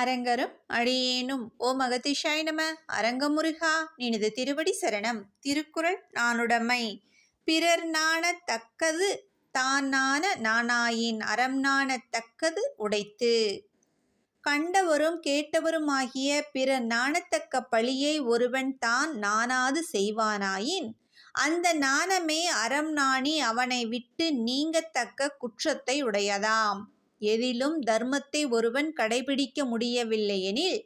அரங்கரும் அடியேனும் ஓ மகதிஷாய் நம அரங்கமுருகா நினது திருவடி சரணம் திருக்குறள் நானுடைமை. பிறர் நாணத்தக்கது தான் நாண நாணாயின் அறம் நாணத்தக்கது உடைத்து. கண்டவரும் கேட்டவருமாகிய பிறர் நாணத்தக்க பழியை ஒருவன் தான் நாணாது செய்வானாயின் அந்த நாணமே அறம் நாணி அவனை விட்டு நீங்கத்தக்க குற்றத்தை உடையதாம். எதிலும் தர்மத்தை ஒருவன் கடைபிடிக்க முடியவில்லையெனில்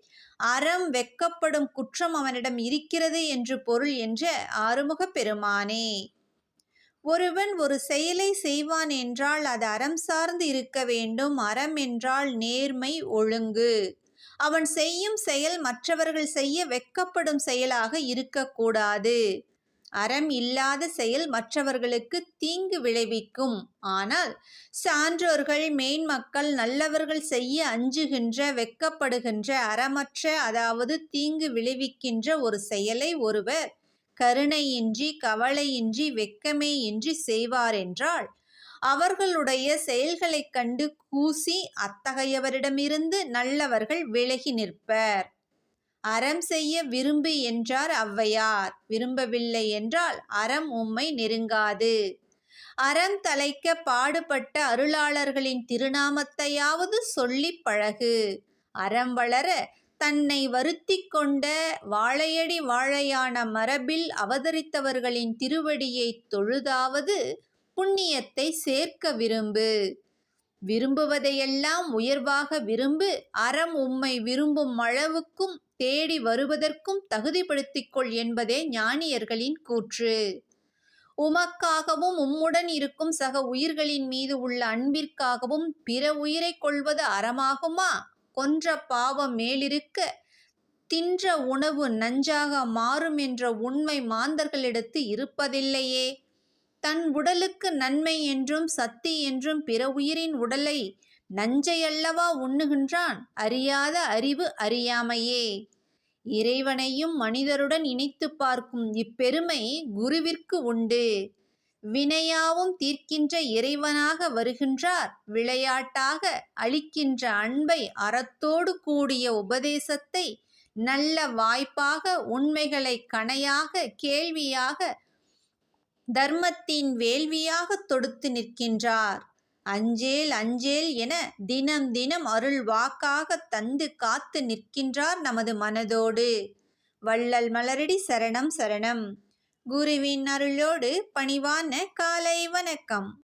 அறம் வெக்கப்படும் குற்றம் அவனிடம் இருக்கிறது என்று பொருள் என்ற ஆறுமுகப் பெருமானே. ஒருவன் ஒரு செயலை செய்வான் என்றால் அது அறம் சார்ந்து இருக்க வேண்டும். அறம் என்றால் நேர்மை ஒழுங்கு. அவன் செய்யும் செயல் மற்றவர்கள் செய்ய வெக்கப்படும் செயலாக இருக்கக்கூடாது. அறம் இல்லாத செயல் மற்றவர்களுக்கு தீங்கு விளைவிக்கும். ஆனால் சான்றோர்கள் மேன்மக்கள் நல்லவர்கள் செய்ய அஞ்சுகின்ற வெக்கப்படுகின்ற அறமற்ற அதாவது தீங்கு விளைவிக்கின்ற ஒரு செயலை ஒருவர் கருணையின்றி கவலையின்றி வெக்கமே இன்றி செய்வாரென்றால் அவர்களுடைய செயல்களைக் கண்டு கூசி அத்தகையவரிடமிருந்து நல்லவர்கள் விலகி நிற்பர். அறம் செய்ய விரும்பு என்றார் ஔவையார். விரும்பவில்லை என்றால் அறம் உம்மை நெருங்காது. அறம் தலைக்க பாடுபட்ட அருளாளர்களின் திருநாமத்தையாவது சொல்லிப் பழகு. அறம் வளர தன்னை வருத்தி கொண்ட வாழையடி வாழையான மரபில் அவதரித்தவர்களின் திருவடியை தொழுதாவது புண்ணியத்தை சேர்க்க விரும்பு. விரும்புவதையெல்லாம் உயர்வாக விரும்பு அறம் உம்மை விரும்பும் அளவுக்கும் தேடி வருவதற்கும் தகுதிப்படுத்திக்கொள் என்பதே ஞானியர்களின் கூற்று. உமக்காகவும் உம்முடன் இருக்கும் சக உயிர்களின் மீது உள்ள அன்பிற்காகவும் பிற உயிரை கொள்வது அறமாகுமா? கொன்ற பாவம் மேலிருக்க தின்ற உணவு நஞ்சாக மாறும் என்ற உண்மை மாந்தர்களிடத்து இருப்பதில்லையே. தன் உடலுக்கு நன்மை என்றும் சக்தி என்றும் பிற உயிரின் உடலை நஞ்சையல்லவா உண்ணுகின்றான்? அறியாத அறிவு அறியாமையே. இறைவனையும் மனிதருடன் இணைத்து பார்க்கும் இப்பெருமை குருவிற்கு உண்டு. வினையாவும் தீர்க்கின்ற இறைவனாக வருகின்றார். விளையாட்டாக அளிக்கின்ற அன்பை அறத்தோடு கூடிய உபதேசத்தை நல்ல வாய்ப்பாக உண்மைகளை கணையாக கேள்வியாக தர்மத்தின் வேள்வியாக தொடுத்து நிற்கின்றார். அஞ்சேல் அஞ்சேல் என தினம் தினம் அருள் வாக்காக தந்து காத்து நிற்கின்றார் நமது மனதோடு. வள்ளல் மலரடி சரணம் சரணம். குருவின் அருளோடு பணிவான காலை வணக்கம்.